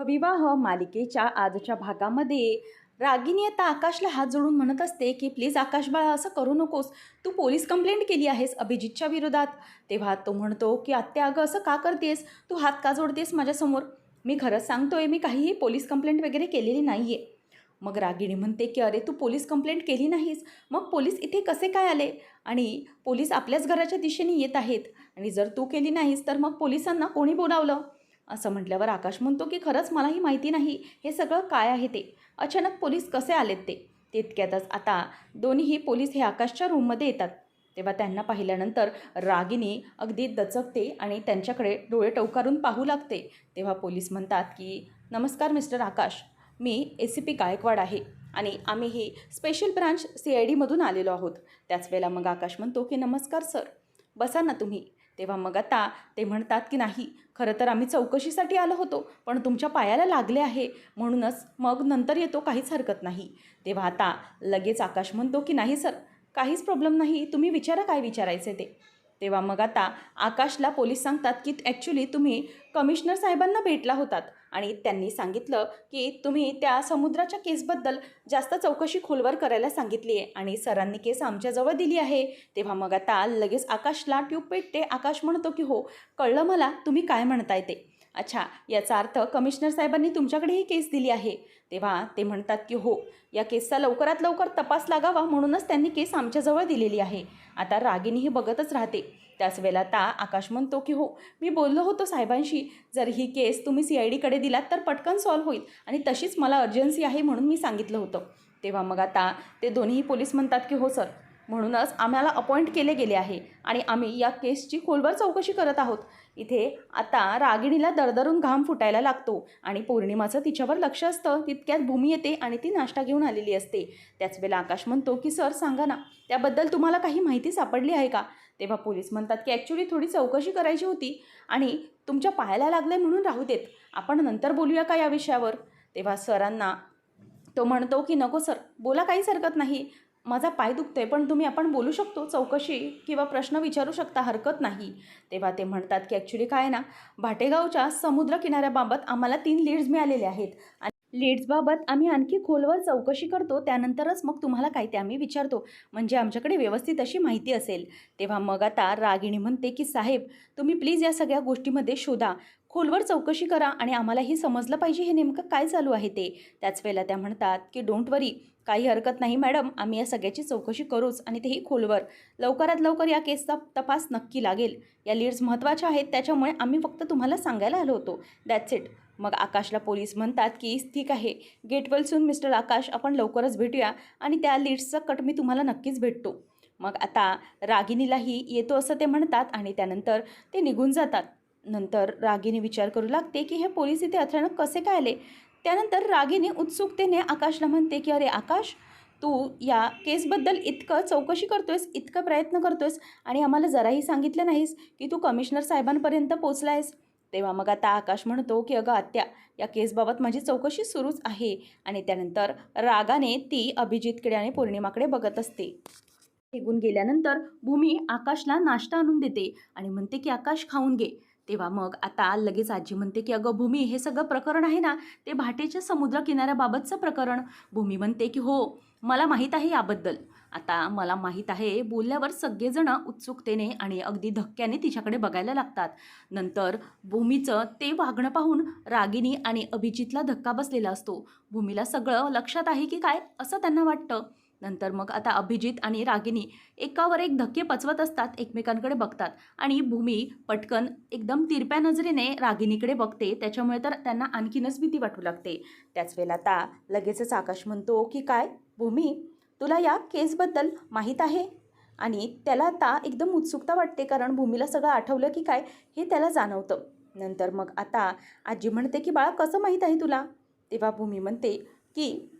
विवाह मालिकेच्या आजच्या भागामध्ये रागिनी आता आकाशला हात जोडून म्हणत असते की प्लीज आकाश बाळा असं करू नकोस. तू पोलीस कंप्लेंट केली आहेस अभिजितच्या विरोधात. तेव्हा तो म्हणतो की आत्या अगं असं का करतेस? तू हात का जोडतेस माझ्यासमोर? मी खरंच सांगतोय मी काहीही पोलीस कंप्लेंट वगैरे केलेली नाही आहे मग रागिणी म्हणते की अरे तू पोलीस कंप्लेंट केली नाहीस. मग पोलीस इथे कसे काय आले? आणि पोलीस आपल्याच घराच्या दिशेने येत आहेत. आणि जर तू केली नाहीस तर मग पोलिसांना कोणी बोलावलं? असं म्हटल्यावर आकाश म्हणतो की खरंच मलाही माहिती नाही. हे सगळं काय आहे ते? अचानक पोलीस कसे आलेत ते? तितक्यातच आता दोन्हीही पोलीस हे आकाशच्या रूममध्ये येतात. तेव्हा त्यांना पाहिल्यानंतर रागिनी अगदी दचकते आणि त्यांच्याकडे डोळे टवकारून पाहू लागते. तेव्हा पोलीस म्हणतात की नमस्कार मिस्टर आकाश. मी ए सी पी गायकवाड आहे आणि आम्ही ही स्पेशल ब्रांच सी आय डीमधून आलेलो आहोत. त्याच वेळेला मग आकाश म्हणतो की नमस्कार सर. बसा ना तुम्ही. तेव्हा मग आता ते म्हणतात की नाही खरं तर आम्ही चौकशीसाठी आलो होतो पण तुमच्या पायाला लागले आहे म्हणूनच मग नंतर येतो काहीच हरकत नाही. तेव्हा आता लगेच आकाश म्हणतो की नाही सर काहीच प्रॉब्लेम नाही तुम्ही विचारा काय विचारायचे ते. तेव्हा मग आता आकाशला पोलीस सांगतात की ॲक्च्युली तुम्ही कमिशनर साहेबांना भेटला होतात आणि त्यांनी सांगितलं की तुम्ही त्या समुद्राच्या केसबद्दल जास्त चौकशी खोलवर करायला सांगितली आहे आणि सरांनी केस आमच्याजवळ दिली आहे. तेव्हा मग आता लगेच आकाशला ट्यूब पेटते आकाश म्हणतो की हो कळलं मला तुम्ही काय म्हणताय ते? अच्छा याचा अर्थ कमिशनर साहेबांनी तुमच्याकडे ही केस दिली आहे. तेव्हा ते म्हणतात की हो या केसचा लवकरात लवकर तपास लागावा म्हणूनच त्यांनी केस आमच्याजवळ दिलेली आहे. आता रागिनीही बघतच राहते. त्याच वेळेला आता आकाश म्हणतो की हो मी बोललो होतो साहेबांशी जर ही केस तुम्ही सी आय डीकडे दिलात तर पटकन सॉल्व्ह होईल आणि तशीच मला अर्जन्सी आहे म्हणून मी सांगितलं होतं. तेव्हा मग आता ते दोन्ही पोलीस म्हणतात की हो सर. म्हणूनच आम्हाला अपॉइंट केले गेले आहे. आणि आम्ही या केसची खोलवर चौकशी करत आहोत. इथे आता रागिणीला दरदरून घाम फुटायला लागतो आणि पौर्णिमाचं तिच्यावर लक्ष असतं. तितक्यात भूमी येते आणि ती नाश्ता घेऊन आलेली असते. त्याच वेळेला आकाश म्हणतो की सर सांगा ना त्याबद्दल तुम्हाला काही माहिती सापडली आहे का? तेव्हा पोलीस म्हणतात की ॲक्च्युली थोडी चौकशी करायची होती आणि तुमच्या पायाला लागलं म्हणून राहू देत. आपण नंतर बोलूया का या विषयावर? तेव्हा सरांना तो म्हणतो की नको सर. बोला काहीच हरकत नाही. माझा पाय दुखतोय पण तुम्ही आपण बोलू शकतो चौकशी किंवा प्रश्न विचारू शकता हरकत नाही. तेव्हा ते म्हणतात की ॲक्च्युली काय ना भाटेगावच्या समुद्र किनाऱ्याबाबत आम्हाला तीन लीड्स मिळालेले आहेत. आणि लीड्सबाबत आम्ही आणखी खोलवर चौकशी करतो त्यानंतरच मग तुम्हाला काय ते आम्ही विचारतो. म्हणजे आमच्याकडे व्यवस्थित अशी माहिती असेल. तेव्हा मग आता रागिणी म्हणते की साहेब तुम्ही प्लीज या सगळ्या गोष्टीमध्ये शोधा. खोलवर चौकशी करा आणि आम्हालाही समजलं पाहिजे हे नेमकं काय चालू आहे ते. त्याच वेळेला त्या म्हणतात की डोंट वरी काही हरकत नाही मॅडम आम्ही या सगळ्याची चौकशी करूच आणि तेही खोलवर. लवकरात लवकर या केसचा तपास नक्की लागेल. या लीड्स महत्त्वाच्या आहेत त्याच्यामुळे आम्ही फक्त तुम्हाला सांगायला आलो होतो. दॅट्स इट मग आकाशला पोलीस म्हणतात की ठीक आहे गेट सून मिस्टर आकाश आपण लवकरच भेटूया आणि त्या लीड्सचा कट मी तुम्हाला नक्कीच भेटतो. मग आता रागिनीलाही येतो असं ते म्हणतात आणि त्यानंतर ते निघून जातात. नंतर रागीने विचार करू लागते की हे पोलीस इथे अचानक कसे काय आले? त्यानंतर रागीने उत्सुकतेने आकाशला म्हणते की अरे आकाश तू या केसबद्दल इतकं चौकशी करतोयस इतकं प्रयत्न करतोयस आणि आम्हाला जराही सांगितलं नाहीस की तू कमिशनर साहेबांपर्यंत पोचला आहेस तेव्हा मग आता आकाश म्हणतो की अगं आत्या या केसबाबत माझी चौकशी सुरूच आहे. आणि त्यानंतर रागाने ती अभिजितकडे आणि पौर्णिमाकडे बघत असते. निघून गेल्यानंतर भूमी आकाशला नाश्ता आणून देते आणि म्हणते की आकाश खाऊन घे. तेव्हा मग आता लगेच आजी म्हणते की अगं भूमी हे सगळं प्रकरण आहे ना ते भाटेच्या समुद्र किनाऱ्याबाबतचं प्रकरण. भूमी म्हणते की हो मला माहीत आहे याबद्दल. आता मला माहीत आहे बोलल्यावर सगळेजण उत्सुकतेने आणि अगदी धक्क्याने तिच्याकडे बघायला लागतात. नंतर भूमीचं ते वागणं पाहून रागिनी आणि अभिजितला धक्का बसलेला असतो. भूमीला सगळं लक्षात आहे की काय असं त्यांना वाटतं. नंतर मग आता अभिजित आणि रागिनी एकावर एक धक्के पचवत असतात एकमेकांकडे बघतात. आणि भूमी पटकन एकदम तिरप्या नजरेने रागिनीकडे बघते. त्याच्यामुळे तर त्यांना आणखीनच भीती वाटू लागते. त्याच वेळेला आता लगेचच आकाश म्हणतो की काय? भूमी तुला या केसबद्दल माहीत आहे? आणि त्याला आता एकदम उत्सुकता वाटते कारण भूमीला सगळं आठवलं की काय हे त्याला जाणवतं. नंतर मग आता आजी म्हणते की बाळा कसं माहीत आहे तुला? तेव्हा भूमी म्हणते की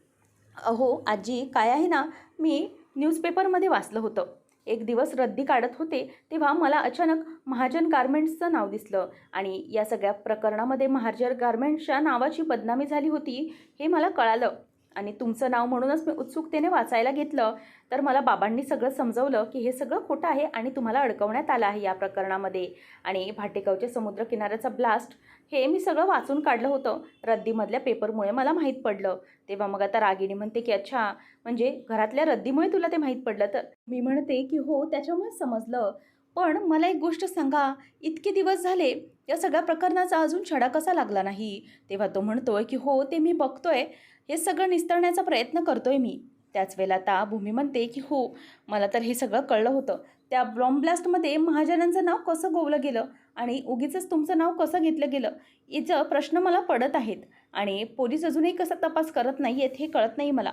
अहो आजी काय आहे ना मी न्यूजपेपरमध्ये वाचलं होतं. एक दिवस रद्दी काढत होते तेव्हा मला अचानक महाजन गारमेंट्सचं नाव दिसलं आणि या सगळ्या प्रकरणामध्ये महाजन गारमेंट्सच्या नावाची बदनामी झाली होती हे मला कळालं. आणि तुमचं नाव म्हणूनच मी उत्सुकतेने वाचायला घेतलं. तर मला बाबांनी सगळं समजवलं की हे सगळं खोटं आहे आणि तुम्हाला अडकवण्यात आलं आहे या प्रकरणामध्ये. आणि भाटेगावच्या समुद्रकिनाऱ्याचा ब्लास्ट हे मी सगळं वाचून काढलं होतं. रद्दीमधल्या पेपरमुळे मला माहीत पडलं. तेव्हा मग आता रागिणी म्हणते की अच्छा म्हणजे घरातल्या रद्दीमुळे तुला ते माहीत पडलं? तर मी म्हणते की हो त्याच्यामुळेच समजलं. पण मला एक गोष्ट सांगा. इतके दिवस झाले या सगळ्या प्रकरणाचा अजून छडा कसा लागला नाही? तेव्हा तो म्हणतोय की हो ते मी बघतोय. हे सगळं निस्तरण्याचा प्रयत्न करतोय मी. त्याच वेळेला आता भूमी म्हणते की हो मला तर हे सगळं कळलं होतं. त्या बॉम्ब ब्लास्टमध्ये महाजनांचं नाव कसं गोवलं गेलं? आणि उगीचंच तुमचं नाव कसं घेतलं गेलं याचं प्रश्न मला पडत आहेत. आणि पोलीस अजूनही कसा तपास करत नाही आहेत हे कळत नाही मला.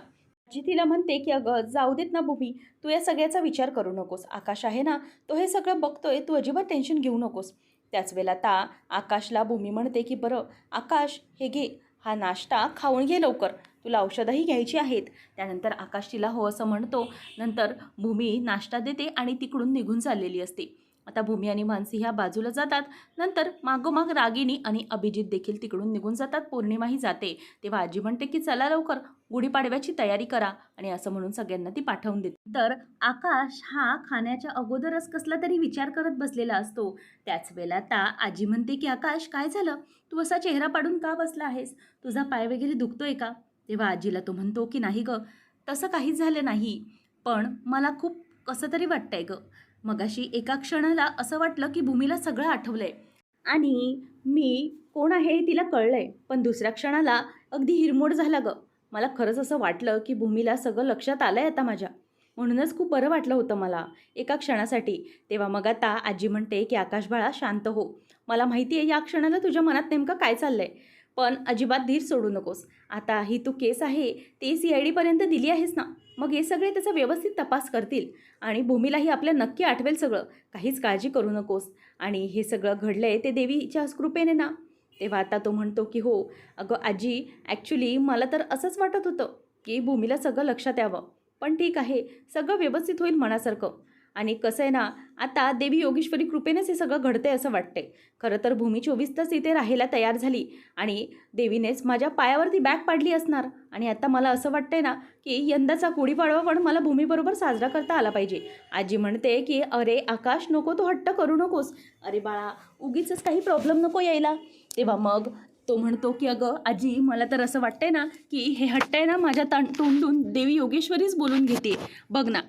जी तिला म्हणते की अगं जाऊ देत ना भूमी तू या सगळ्याचा विचार करू नकोस. आकाश आहे ना तो हे सगळं बघतोय तू अजिबात टेन्शन घेऊ नकोस. त्याच वेळेला ता आकाशला भूमी म्हणते की बरं आकाश हे घे हा नाश्ता खाऊन घे लवकर. तुला औषधंही घ्यायची आहेत. त्यानंतर आकाश तिला हो असं म्हणतो. नंतर भूमी नाश्ता देते आणि तिकडून निघून चाललेली असते. आता भूमी आणि मानसी ह्या बाजूला जातात. नंतर मागोमाग रागिणी आणि अभिजित देखील तिकडून निघून जातात. पौर्णिमाही जाते. तेव्हा आजी म्हणते की चला लवकर. गुढीपाडव्याची तयारी करा. आणि असं म्हणून सगळ्यांना ती पाठवून देते. तर आकाश हा खाण्याच्या अगोदरच कसला तरी विचार करत बसलेला असतो. त्याच वेळेला आता आजी म्हणते की आकाश काय झालं? तू असा चेहरा पाडून का बसला आहेस? तुझा पाय वगैरे दुखतोय का? तेव्हा आजीला तो म्हणतो की नाही गं. तसं काहीच झालं नाही. पण मला खूप कसं तरी वाटतंय गं. मगाशी एका क्षणाला असं वाटलं की भूमीला सगळं आठवलंय. आणि मी कोण आहे तिला तिला कळलंय पण दुसऱ्या क्षणाला अगदी हिरमोड झाला गं. मला खरंच असं वाटलं की भूमीला सगळं लक्षात आलं आहे आता माझ्या. म्हणूनच खूप बरं वाटलं होतं मला एका क्षणासाठी. तेव्हा मग आता आजी म्हणते की आकाश बाळा शांत हो. मला माहिती आहे या क्षणाला तुझ्या मनात नेमकं काय चाललंय. पण अजिबात धीर सोडू नकोस. आता ही तू केस आहे ती सी आय डीपर्यंत दिली आहेस ना. मग हे सगळे त्याचा व्यवस्थित तपास करतील आणि भूमीलाही आपल्या नक्की आठवेल सगळं. काहीच काळजी करू नकोस. आणि हे सगळं घडलं आहे ते देवीच्या कृपेने ना. तेव्हा आता तो म्हणतो की हो अगं आजी ॲक्च्युली मला तर असंच वाटत होतं की भूमीला सगळं लक्षात यावं. पण ठीक आहे सगळं व्यवस्थित होईल मनासारखं. आणि कसं आहे ना आता देवी योगेश्वरी कृपेनेच हे सगळं घडतंय असं वाटतंय. खरं तर भूमी चोवीस तास इथे राहायला तयार झाली आणि देवीनेच माझ्या पायावरती बॅग पाडली असणार. आणि आता मला असं वाटतंय ना की यंदाचा गुढीपाडवा पण मला भूमीबरोबर साजरा करता आला पाहिजे. आजी म्हणते की अरे आकाश नको तू हट्ट करू नकोस. अरे बाळा उगीच काही प्रॉब्लेम नको यायला. तेव्हा मग तो म्हणतो की अगं आजी मला तर असं वाटतंय ना की हे हट्ट आहे ना माझ्या तोंडून देवी योगेश्वरीच बोलून घेते. बघ ना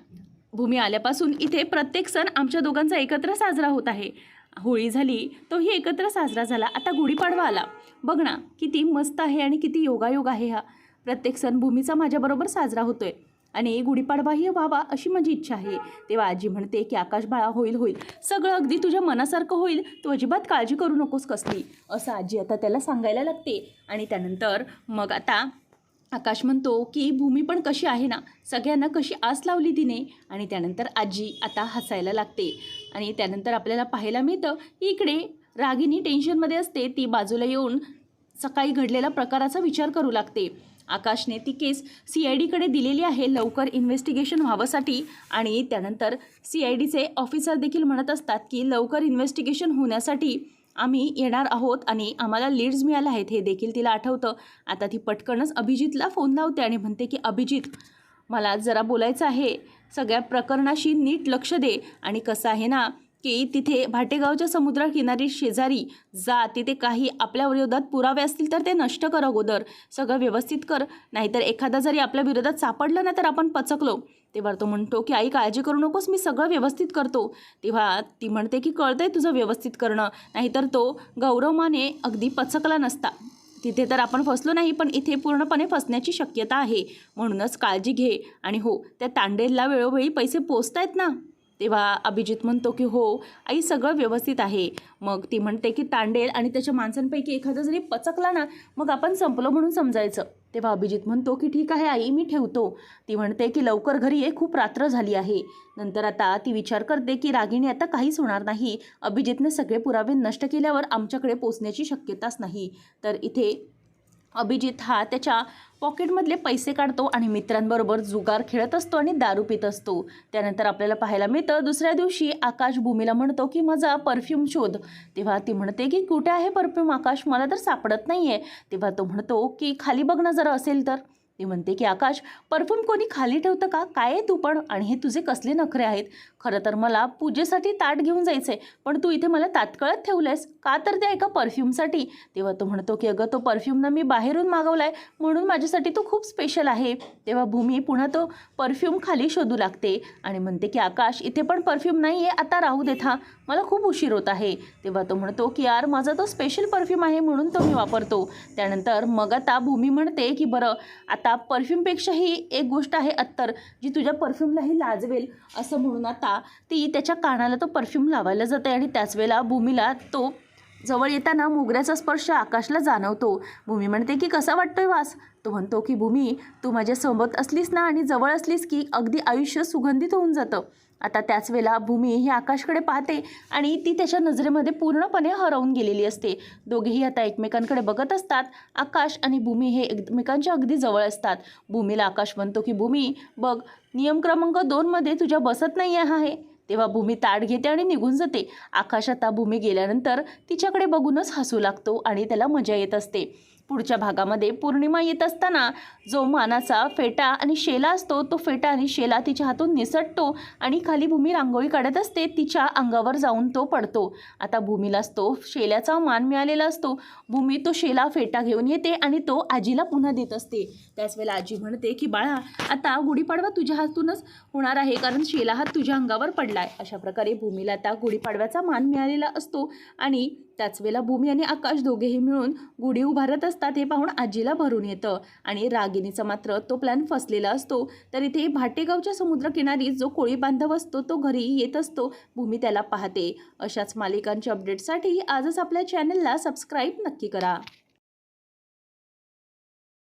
भूमी आल्यापासून इथे प्रत्येक सण आमच्या दोघांचा एकत्र साजरा होत आहे. होळी झाली तोही एकत्र साजरा झाला. आता गुढीपाडवा आला. बघ ना किती मस्त आहे आणि किती योगायोग आहे हा. प्रत्येक सण भूमीचा माझ्याबरोबर साजरा होतोय. आणि गुढीपाडवाही व्हावा अशी माझी इच्छा आहे. तेव्हा आजी म्हणते की आकाश बाळा होईल होईल. सगळं अगदी तुझ्या मनासारखं होईल. तू अजिबात काळजी करू नकोस कसली. असं आजी आता त्याला सांगायला लागते. आणि त्यानंतर मग आता आकाश म्हणतो की भूमी पण कशी आहे ना? सगळ्यांना कशी आस लावली तिने? आणि त्यानंतर आजी आता हसायला लागते. आणि त्यानंतर आपल्याला पाहायला मिळतं की इकडे रागिनी टेन्शनमध्ये असते. ती बाजूला येऊन सकाळी घडलेल्या प्रकाराचा विचार करू लागते. आकाशने ती केस सी आय डीकडे दिलेली आहे. लवकर इन्व्हेस्टिगेशन व्हावंसाठी. आणि त्यानंतर सी आय डीचे ऑफिसर देखील म्हणत असतात की लवकर इन्व्हेस्टिगेशन होण्यासाठी आम्ही येणार आहोत आणि आम्हाला लीड्स मिळाल्या आहेत हे देखील तिला आठवतं. आता ती पटकनच अभिजितला फोन लावते आणि म्हणते की अभिजित मला जरा बोलायचं आहे. सगळ्या प्रकरणाशी नीट लक्ष दे. आणि कसं आहे ना की तिथे भाटेगावच्या समुद्रकिनारी शेजारी जा. तिथे काही आपल्या विरोधात पुरावे असतील तर ते नष्ट कर अगोदर. सगळं व्यवस्थित कर. नाहीतर एखादा जरी आपल्या विरोधात सापडलं ना तर आपण पचकलो. तेव्हा तो म्हणतो की आई काळजी करू नकोस मी सगळं व्यवस्थित करतो. तेव्हा ती म्हणते की कळतंय तुझं व्यवस्थित करणं. नाहीतर तो गौरवमाने अगदी पचकला नसता. तिथे तर आपण फसलो नाही पण इथे पूर्णपणे फसण्याची शक्यता आहे. म्हणूनच काळजी घे. आणि हो त्या तांडेलला वेळोवेळी पैसे पोचतायत ना? तेव्हा अभिजित म्हणतो की हो आई सगळं व्यवस्थित आहे. मग ती म्हणते की तांडेल आणि त्याच्या माणसांपैकी एखादा जरी पचकला ना मग आपण संपलो म्हणून समजायचं. तेव्हा अभिजित म्हणतो की ठीक आहे आई मी ठेवतो. ती म्हणते की लवकर घरी ये खूप रात्र झाली आहे. नंतर आता ती विचार करते की रागिणी आता काहीच होणार नाही. अभिजितने सगळे पुरावे नष्ट केल्यावर आमच्याकडे पोचण्याची शक्यताच नाही. तर इथे अभिजित हा त्याच्या पॉकेटमधले पैसे काढतो आणि मित्रांबरोबर जुगार खेळत असतो आणि दारू पित असतो. त्यानंतर आपल्याला पाहायला मिळतं दुसऱ्या दिवशी आकाश भूमीला म्हणतो की माझा परफ्यूम शोध. तेव्हा ती म्हणते की कुठे आहे परफ्यूम आकाश? मला तर सापडत नाही आहे तेव्हा तो म्हणतो की खाली बघणं जरा असेल तर. ती म्हणते की आकाश परफ्यूम कोणी खाली ठेवतं का? काय आहे तू पण? आणि हे तुझे कसले नखरे आहेत? खरं तर मला पूजेसाठी ताट घेऊन जायचं आहे पण तू इथे मला तात्काळात ठेवलंयस. का तर त्या एका परफ्यूमसाठी. तेव्हा तो म्हणतो की अगं तो परफ्यूम ना मी बाहेरून मागवला आहे म्हणून माझ्यासाठी तो खूप स्पेशल आहे. तेव्हा भूमी पुन्हा तो परफ्यूम खाली शोधू लागते आणि म्हणते की आकाश इथे पण परफ्यूम नाही आहे आता राहू देत हा. मला खूप उशीर होत आहे. तेव्हा तो म्हणतो की यार माझा तो स्पेशल परफ्यूम आहे म्हणून तो मी वापरतो. त्यानंतर मग आता भूमी म्हणते की बरं आता परफ्यूमपेक्षाही एक गोष्ट आहे अत्तर जी तुझ्या परफ्यूमलाही लाजवेल. असं म्हणून आता ती त्याच्या कानाला तो परफ्यूम लावायला जाते आणि त्याच वेळेला भूमीला तो जवळ येताना मोगऱ्याचा स्पर्श आकाशला जाणवतो. भूमी म्हणते की कसा वाटतोय वास? तो म्हणतो की भूमी तू माझ्यासोबत असलीस ना आणि जवळ असलीस की अगदी आयुष्य सुगंधित होऊन जातं. आता त्याच वेळेला भूमी ही आकाशकडे पाहते आणि ती त्याच्या नजरेमध्ये पूर्णपणे हरवून गेलेली असते. दोघेही आता एकमेकांकडे बघत असतात. आकाश आणि भूमी हे एकमेकांच्या अगदी जवळ असतात. भूमीला आकाश म्हणतो की भूमी बघ नियम क्रमांक दोनमध्ये तुझ्या बसत नाही आहे तेव्हा भूमी ताट घेते आणि निघून जाते. आकाश आता भूमी गेल्यानंतर तिच्याकडे बघूनच हसू लागतो आणि त्याला मजा येत असते. पुढच्या भागामध्ये पौर्णिमा येत असताना जो मानाचा फेटा आणि शेला असतो तो फेटा आणि शेला तिच्या हातून निसटतो आणि खाली भूमी रांगोळी काढत असते तिच्या अंगावर जाऊन तो पडतो. आता भूमीलाच तो शेल्याचा मान मिळालेला असतो. भूमी तो शेला फेटा घेऊन येते आणि तो आजीला पुन्हा देत असते. त्याच वेळेला आजी म्हणते की बाळा आता गुढीपाडवा तुझ्या हातूनच होणार आहे कारण शेला हात तुझ्या अंगावर पडलाय. अशा प्रकारे भूमीला आता गुढीपाडव्याचा मान मिळालेला असतो आणि त्याच वेळेला भूमी आणि आकाश दोघेही मिळून गुढी उभारत असतात हे पाहून आजीला भरून येतं. आणि रागिणीचा मात्र तो प्लॅन फसलेला असतो. तर इथे भाटेगावच्या समुद्रकिनारी जो कोळी बांधव असतो तो घरी येत असतो. भूमी त्याला पाहते. अशाच मालिकांच्या अपडेटसाठी आजच आपल्या चॅनलला सबस्क्राईब नक्की करा.